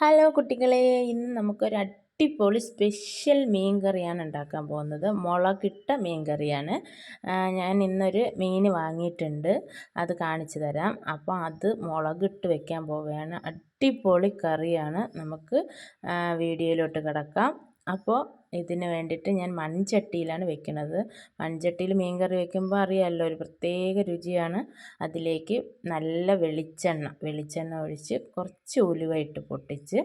Hello കുട്ടികളെ. ഇന്ന് നമുക്കൊരു അടിപൊളി സ്പെഷ്യൽ മീൻ കറിയാണ് ഉണ്ടാക്കാൻ പോകുന്നത്. മുളകിട്ട മീൻ കറിയാണ്. ഞാൻ ഇന്നൊരു മീൻ വാങ്ങിയിട്ടുണ്ട്. അത് കാണിച്ചു തരാം. അപ്പോൾ അത് മുളകിട്ട് വെക്കാൻ പോവുകയാണ്. അടിപൊളി കറിയാണ്. നമുക്ക് വീഡിയോയിലോട്ട് കിടക്കാം. അപ്പോൾ ഇതിന് വേണ്ടിയിട്ട് ഞാൻ മൺചട്ടിയിലാണ് വെക്കുന്നത്. മൺചട്ടിയിൽ മീൻ കറി വെക്കുമ്പോൾ അറിയാമല്ലോ ഒരു പ്രത്യേക രുചിയാണ്. അതിലേക്ക് നല്ല വെളിച്ചെണ്ണ വെളിച്ചെണ്ണ ഒഴിച്ച് കുറച്ച് ഉലുവ ഇട്ട് പൊട്ടിച്ച്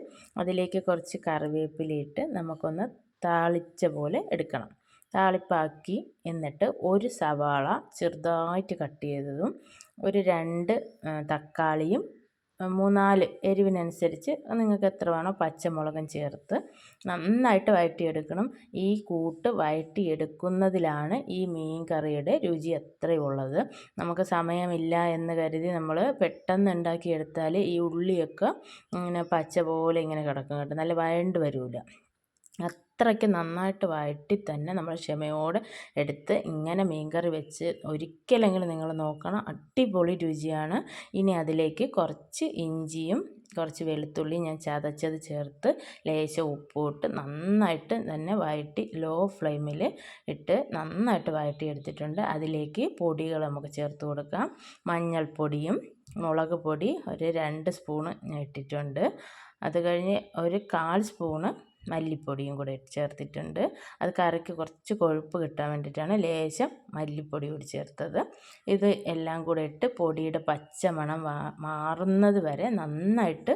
അതിലേക്ക് കുറച്ച് കറിവേപ്പിലയിട്ട് നമുക്കൊന്ന് താളിച്ച പോലെ എടുക്കണം. താളിപ്പാക്കി എന്നിട്ട് ഒരു സവാള ചെറുതായിട്ട് കട്ട് ചെയ്തതും ഒരു രണ്ട് തക്കാളിയും മൂന്നാൽ എരിവിനനുസരിച്ച് നിങ്ങൾക്ക് എത്ര വേണോ പച്ചമുളകും ചേർത്ത് നന്നായിട്ട് വഴറ്റിയെടുക്കണം. ഈ കൂട്ട് വഴറ്റിയെടുക്കുന്നതിലാണ് ഈ മീൻ കറിയുടെ രുചി എത്രയുള്ളത് നമുക്ക് സമയമില്ല എന്ന് കരുതി നമ്മൾ പെട്ടെന്ന് ഉണ്ടാക്കിയെടുത്താൽ ഈ ഉള്ളിയൊക്കെ ഇങ്ങനെ പച്ച പോലെ ഇങ്ങനെ കിടക്കും കേട്ടോ. നല്ല വഴണ്ട് വരില്ല അത്രയ്ക്ക് നന്നായിട്ട് വഴറ്റി തന്നെ നമ്മൾ ക്ഷമയോടെ എടുത്ത് ഇങ്ങനെ മീൻകറി വെച്ച് ഒരിക്കലെങ്കിലും നിങ്ങൾ നോക്കണം. അടിപൊളി രുചിയാണ്. ഇനി അതിലേക്ക് കുറച്ച് ഇഞ്ചിയും കുറച്ച് വെളുത്തുള്ളി ഞാൻ ചതച്ചത് ചേർത്ത് ലേശം ഉപ്പിട്ട് നന്നായിട്ട് തന്നെ വഴറ്റി ലോ ഫ്ലെയിമിൽ ഇട്ട് നന്നായിട്ട് വഴറ്റി എടുത്തിട്ടുണ്ട് അതിലേക്ക് പൊടികൾ നമുക്ക് ചേർത്ത് കൊടുക്കാം. മഞ്ഞൾപ്പൊടിയും മുളക് പൊടി ഒരു രണ്ട് സ്പൂണ് ഞാൻ ഇട്ടിട്ടുണ്ട്. അത് കഴിഞ്ഞ് ഒരു കാൽ സ്പൂണ് മല്ലിപ്പൊടിയും കൂടെ ചേർത്തിട്ടുണ്ട്. അത് കറിക്ക് കുറച്ച് കൊഴുപ്പ് കിട്ടാൻ വേണ്ടിയിട്ടാണ് ലേശം മല്ലിപ്പൊടി കൂടി ചേർത്തത്. ഇത് എല്ലാം കൂടെ ഇട്ട് പൊടിയുടെ പച്ചമണം മാറുന്നത് വരെ നന്നായിട്ട്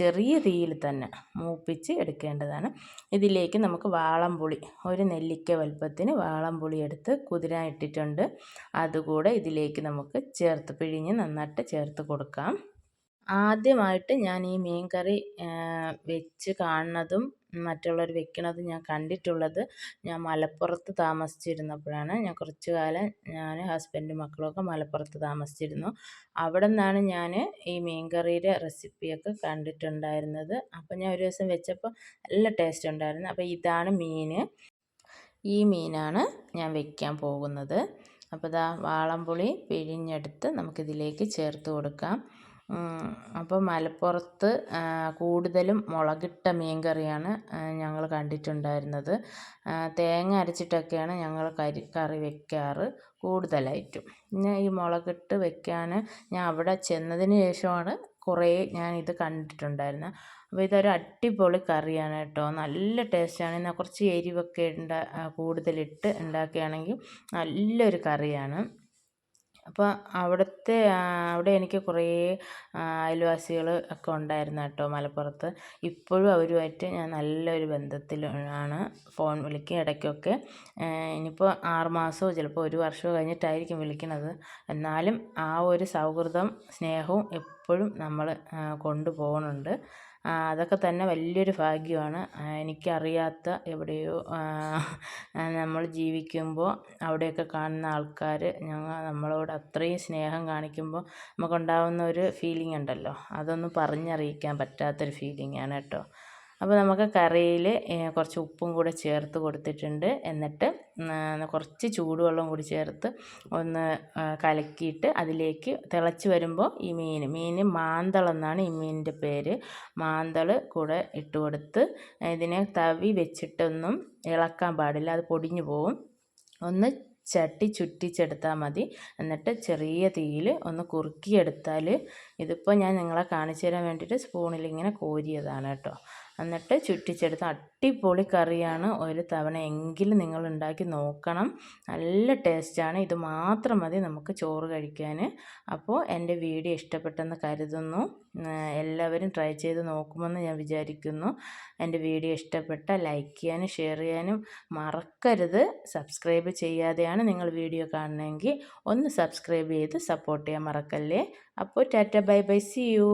ചെറിയ തീയിൽ തന്നെ മൂപ്പിച്ച് എടുക്കേണ്ടതാണ്. ഇതിലേക്ക് നമുക്ക് വാളംപുളി ഒരു നെല്ലിക്ക വലുപ്പത്തിന് വാളംപുളി എടുത്ത് കുതിരാൻ ഇട്ടിട്ടുണ്ട് അതുകൂടെ ഇതിലേക്ക് നമുക്ക് ചേർത്ത് പിഴിഞ്ഞ് നന്നായിട്ട് ചേർത്ത് കൊടുക്കാം. ആദ്യമായിട്ട് ഞാൻ ഈ മീൻ കറി വെച്ച് കാണുന്നതും മറ്റുള്ളവർ വെക്കണതും ഞാൻ കണ്ടിട്ടുള്ളത് ഞാൻ മലപ്പുറത്ത് താമസിച്ചിരുന്നപ്പോഴാണ്. ഞാൻ കുറച്ച് കാലം ഞാൻ ഹസ്ബൻഡും മക്കളൊക്കെ മലപ്പുറത്ത് താമസിച്ചിരുന്നു. അവിടെ നിന്നാണ് ഞാൻ ഈ മീൻ കറിയുടെ റെസിപ്പിയൊക്കെ കണ്ടിട്ടുണ്ടായിരുന്നത്. അപ്പോൾ ഞാൻ ഒരു ദിവസം വെച്ചപ്പോൾ നല്ല ടേസ്റ്റ് ഉണ്ടായിരുന്നു. അപ്പോൾ ഇതാണ് മീൻ ഈ മീനാണ് ഞാൻ വെക്കാൻ പോകുന്നത്. അപ്പോൾ ഇതാ വാളംപുളി പിഴിഞ്ഞെടുത്ത് നമുക്കിതിലേക്ക് ചേർത്ത് കൊടുക്കാം. അപ്പോൾ മലപ്പുറത്ത് കൂടുതലും മുളകിട്ട മീൻ കറിയാണ് ഞങ്ങൾ കണ്ടിട്ടുണ്ടായിരുന്നത്. തേങ്ങ അരച്ചിട്ടൊക്കെയാണ് ഞങ്ങൾ കരി കറി വെക്കാറ് കൂടുതലായിട്ടും. പിന്നെ ഈ മുളകിട്ട് വെക്കാൻ ഞാൻ അവിടെ ചെന്നതിന് ശേഷമാണ് കുറേ ഞാൻ ഇത് കണ്ടിട്ടുണ്ടായിരുന്നത് അപ്പോൾ ഇതൊരു അടിപൊളി കറിയാണ് കേട്ടോ. നല്ല ടേസ്റ്റാണ്. എന്നാൽ കുറച്ച് എരിവൊക്കെ ഉണ്ട കൂടുതലിട്ട് ഉണ്ടാക്കുകയാണെങ്കിൽ നല്ലൊരു കറിയാണ്. അപ്പോൾ അവിടുത്തെ അവിടെ എനിക്ക് കുറേ അയൽവാസികൾ ഒക്കെ ഉണ്ടായിരുന്നു കേട്ടോ മലപ്പുറത്ത്. ഇപ്പോഴും അവരുമായിട്ട് ഞാൻ നല്ലൊരു ബന്ധത്തിലാണ്. ഫോൺ വിളിക്കും ഇടയ്ക്കൊക്കെ. ഇനിയിപ്പോൾ ആറ് മാസമോ ചിലപ്പോൾ ഒരു വർഷമോ കഴിഞ്ഞിട്ടായിരിക്കും വിളിക്കുന്നത്. എന്നാലും ആ ഒരു സൗഹൃദം സ്നേഹവും എപ്പോഴും നമ്മൾ കൊണ്ടുപോകുന്നുണ്ട്. അതൊക്കെ തന്നെ വലിയൊരു ഭാഗ്യമാണ്. എനിക്കറിയാത്ത എവിടെയോ നമ്മൾ ജീവിക്കുമ്പോൾ അവിടെയൊക്കെ കാണുന്ന ആൾക്കാർ ഞങ്ങൾ നമ്മളോട് അത്രയും സ്നേഹം കാണിക്കുമ്പോൾ നമുക്കുണ്ടാകുന്ന ഒരു ഫീലിംഗ് ഉണ്ടല്ലോ. അതൊന്നും പറഞ്ഞറിയിക്കാൻ പറ്റാത്തൊരു ഫീലിംഗാണ് കേട്ടോ. അപ്പോൾ നമുക്ക് കറിയിൽ കുറച്ച് ഉപ്പും കൂടെ ചേർത്ത് കൊടുത്തിട്ടുണ്ട്. എന്നിട്ട് കുറച്ച് ചൂടുവെള്ളം കൂടി ചേർത്ത് ഒന്ന് കലക്കിയിട്ട് അതിലേക്ക് തിളച്ച് വരുമ്പോൾ ഈ മീൻ മീൻ മാന്തൾ എന്നാണ് ഈ മീനിന്റെ പേര്. മാന്തൾ കൂടെ ഇട്ട് കൊടുത്ത് ഇതിനെ തവി വെച്ചിട്ടൊന്നും ഇളക്കാൻ പാടില്ല അത് പൊടിഞ്ഞു പോവും. ഒന്ന് ചട്ടി ചുറ്റിച്ചെടുത്താൽ മതി. എന്നിട്ട് ചെറിയ തീയിൽ ഒന്ന് കുറുക്കിയെടുത്താൽ ഇതിപ്പോൾ ഞാൻ നിങ്ങളെ കാണിച്ചു തരാൻ വേണ്ടിയിട്ട് സ്പൂണിൽ ഇങ്ങനെ കോരിയതാണ് കേട്ടോ. എന്നിട്ട് ചുറ്റിച്ചെടുത്ത് അടിപൊളി കറിയാണ് ഒരു തവണ എങ്കിലും നിങ്ങൾ ഉണ്ടാക്കി നോക്കണം. നല്ല ടേസ്റ്റാണ് ഇത് മാത്രം മതി നമുക്ക് ചോറ് കഴിക്കാൻ. അപ്പോൾ എന്റെ വീഡിയോ ഇഷ്ടപ്പെട്ടെന്ന് കരുതുന്നു. എല്ലാവരും ട്രൈ ചെയ്ത് നോക്കുമെന്ന് ഞാൻ വിചാരിക്കുന്നു. എന്റെ വീഡിയോ ഇഷ്ടപ്പെട്ട ലൈക്ക് ചെയ്യാനും ഷെയർ ചെയ്യാനും മറക്കരുത്. സബ്സ്ക്രൈബ് ചെയ്യാതെയാണ് നിങ്ങൾ വീഡിയോ കാണണമെങ്കിൽ ഒന്ന് സബ്സ്ക്രൈബ് ചെയ്ത് സപ്പോർട്ട് ചെയ്യാൻ മറക്കല്ലേ? അപ്പോൾ tata bye bye see you